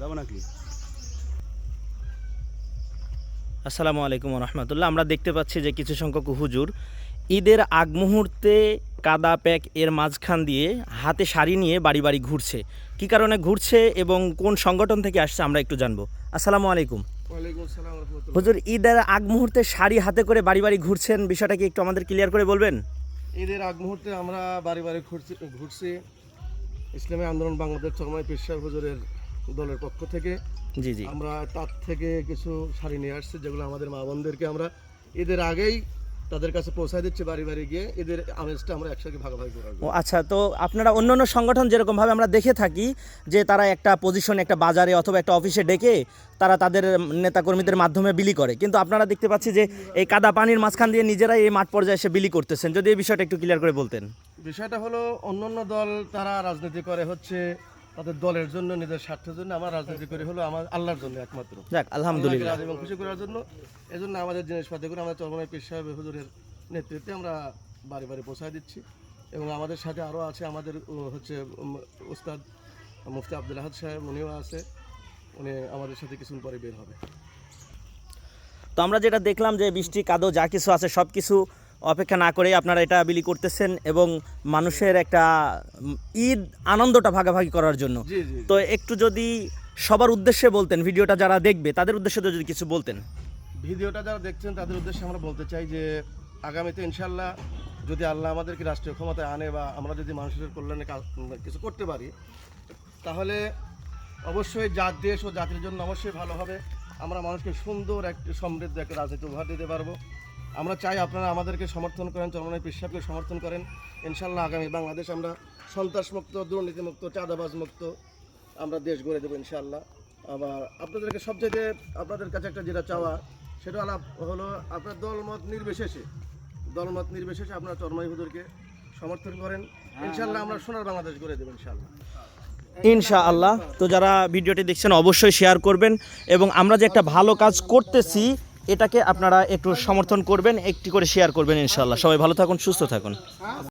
যাব নাকি? আসসালামু আলাইকুম রহমতুল্লাহ। আমরা দেখতে পাচ্ছি যে কিছু সংখ্যক হুজুর ঈদের আগ মুহূর্তে কাদা প্যাক এর মাঝখান দিয়ে হাতে শাড়ি নিয়ে বাড়ি বাড়ি ঘুরছে। কি কারণে ঘুরছে এবং কোন সংগঠন থেকে আসছে আমরা একটু জানব। আসসালামু আলাইকুম। ওয়ালাইকুম আসসালাম রহমতুল্লাহ। হুজুর ঈদের আগ মুহূর্তে শাড়ি হাতে করে বাড়ি বাড়ি ঘুরছেন বিষয়টা কি একটু আমাদের ক্লিয়ার করে বলবেন? ঈদের আগ মুহূর্তে আমরা বাড়ি বাড়ি ঘুরছি ঘুরছি। ইসলামী আন্দোলন বাংলাদেশ চরমাই পেশার হুজুরের দলের পক্ষ থেকে জি জি। আমরা তার থেকে কিছু শাড়ি নিয়ে আসছি যেগুলো আমাদের মা বোনদেরকে আমরা ঈদের আগেই তাদের কাছে পৌঁছায় দিচ্ছি বাড়ি বাড়ি গিয়ে এদের আমেজটা আমরা একসাথে ভাগাভাগি করে ও আচ্ছা তো আপনারা অন্য অন্য সংগঠন যেরকমভাবে আমরা দেখে থাকি যে তারা একটা পজিশন একটা বাজারে অথবা একটা অফিসে ডেকে তারা তাদের নেতাকর্মীদের মাধ্যমে বিলি করে। কিন্তু আপনারা দেখতে পাচ্ছি যে এই কাদা পানির মাঝখান দিয়ে নিজেরাই এই মাঠ পর্যায়ে এসে বিলি করতেছেন। যদি এই বিষয়টা একটু ক্লিয়ার করে বলতেন। বিষয়টা হলো অন্যান্য দল তারা রাজনীতি করে হচ্ছে তাদের দলের জন্য নিজের স্বার্থের জন্য। আমার রাজনীতি করি হলো আমার আল্লাহর জন্য একমাত্র। যাক আলহামদুলিল্লাহ। এবং খুশি করার জন্য। এই জন্য আমাদের জিনিসপাতিগুলো আমরা চরমনাই পীর সাহেব হুজুরের নেতৃত্বে আমরা বাড়ি বাড়ি পৌঁছায় দিচ্ছি। এবং আমাদের সাথে আরও আছে আমাদের হচ্ছে উস্তাদ মুফতি আব্দুল আহাদ সাহেব উনিও আছে। উনি আমাদের সাথে কিছুদিন পরে বের হবে। তো আমরা যেটা দেখলাম যে বৃষ্টি কাদো যা কিছু আছে সব কিছু অপেক্ষা না করেই আপনারা এটা বিলি করতেছেন এবং মানুষের একটা ঈদ আনন্দটা ভাগাভাগি করার জন্য। তো একটু যদি সবার উদ্দেশ্যে বলতেন ভিডিওটা যারা দেখবে তাদের উদ্দেশ্যে যদি কিছু বলতেন। ভিডিওটা যারা দেখছেন তাদের উদ্দেশ্যে আমরা বলতে চাই যে আগামীতে ইনশাল্লাহ যদি আল্লাহ আমাদেরকে রাষ্ট্রীয় ক্ষমতায় আনে বা আমরা যদি মানুষের কল্যাণে কাজ- কিছু করতে পারি তাহলে অবশ্যই জাত দেশ ও জাতির জন্য অবশ্যই ভালো হবে। আমরা মানুষকে সুন্দর একটি সমৃদ্ধ একটা রাজনীতি উপহার দিতে পারব। আমরা চাই আপনারা আমাদেরকে সমর্থন করেন চরমনাই পেশাবকে সমর্থন করেন। ইনশাল্লাহ আগামী বাংলাদেশ আমরা সন্ত্রাসমুক্ত দুর্নীতিমুক্ত চাঁদাবাজ মুক্ত আমরা দেশ গড়ে দেবো ইনশাল্লাহ। আবার আপনাদেরকে সবচেয়ে আপনাদের কাছে একটা যেটা চাওয়া সেটা হলো হলো আপনার দলমত নির্বিশেষে দলমত নির্বিশেষে আপনার চরমাই হুজুরকে সমর্থন করেন। ইনশাল্লাহ আমরা সোনার বাংলাদেশ গড়ে দেবো ইনশাল্লাহ। ইনশাআল্লাহ। তো যারা ভিডিওটি দেখছেন অবশ্যই শেয়ার করবেন এবং আমরা যে একটা ভালো কাজ করতেছি এটাকে আপনারা একটু সমর্থন করবেন, একটি করে শেয়ার করবেন ইনশাল্লাহ সবাই ভালো থাকুন, সুস্থ থাকুন।